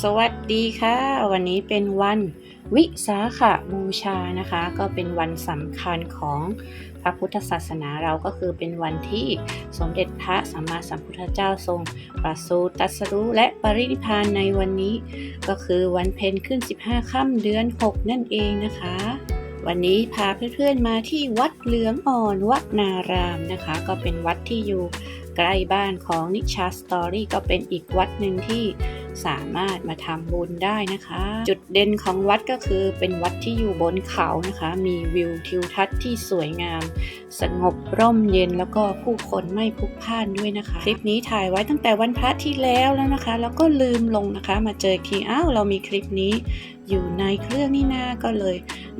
สวัสดีค่ะ วันนี้เป็นวันวิสาขบูชานะคะ ก็เป็นวันสำคัญของพระพุทธศาสนาเราก็คือเป็นวันที่สมเด็จพระสัมมาสัมพุทธเจ้าทรง ประสูติตรัสรู้และปรินิพานในวันนี้ ก็คือวันเพ็ญขึ้น 15ค่ำเดือน 6 นั่นเองนะคะ วันนี้พาเพื่อนๆมาที่วัดเหลืองอ่อนวัดนารามนะคะ ก็เป็นวัดที่อยู่ใกล้บ้านของนิชาสตอรี่ก็เป็นอีกวัดหนึ่งที่ สามารถมาทำบุญได้นะคะ จุดเด่นของวัดก็คือเป็นวัดที่อยู่บนเขานะคะ มีวิวทิวทัศน์ที่สวยงาม สงบร่มเย็นแล้วก็ผู้คนไม่พลุกพล่านด้วยนะคะ คลิปนี้ถ่ายไว้ตั้งแต่วันพระที่แล้วแล้วนะคะ แล้วก็ลืมลงนะคะ มาเจอทีอ้าวเรามีคลิปนี้อยู่ในเครื่องนี่นาก็เลย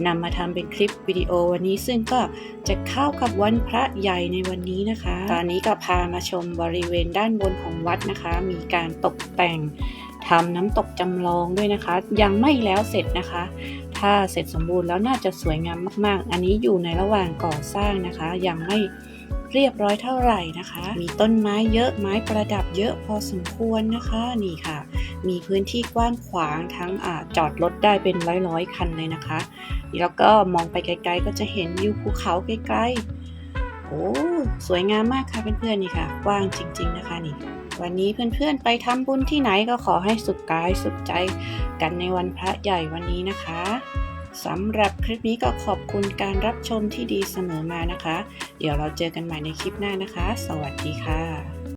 นำมาทำเป็นคลิปวิดีโอวันนี้ซึ่งก็จะเข้ากับวันพระใหญ่ในวันนี้นะคะ ตอนนี้ก็พามาชมบริเวณด้านบนของวัดนะคะ มีการตกแต่งทำน้ำตกจำลองด้วยนะคะ ยังไม่แล้วเสร็จนะคะ ถ้าเสร็จสมบูรณ์แล้วน่าจะสวยงามมาก ๆ อันนี้อยู่ในระหว่างก่อสร้างนะคะ ยังไม่ เรียบร้อยเท่าไหร่นะคะ มีต้นไม้เยอะไม้ประดับเยอะพอสมควรนะคะนี่ค่ะ มีพื้นที่กว้างขวางทั้งอาจอดรถได้เป็นร้อยๆคันเลยนะคะ แล้วก็มองไปไกลๆ ก็จะเห็นวิวภูเขาไกลๆโอ้สวยงามมากค่ะเพื่อนๆนี่ค่ะ กว้างจริง ๆนะคะนี่วันนี้เพื่อนๆไปทำบุญที่ไหนก็ขอให้สุขกายสุขใจกันในวันพระใหญ่วันนี้นะคะ สำหรับคลิปนี้ก็ขอบคุณการรับชมที่ดีเสมอมานะคะ เดี๋ยวเราเจอกันใหม่ในคลิปหน้านะคะ สวัสดีค่ะ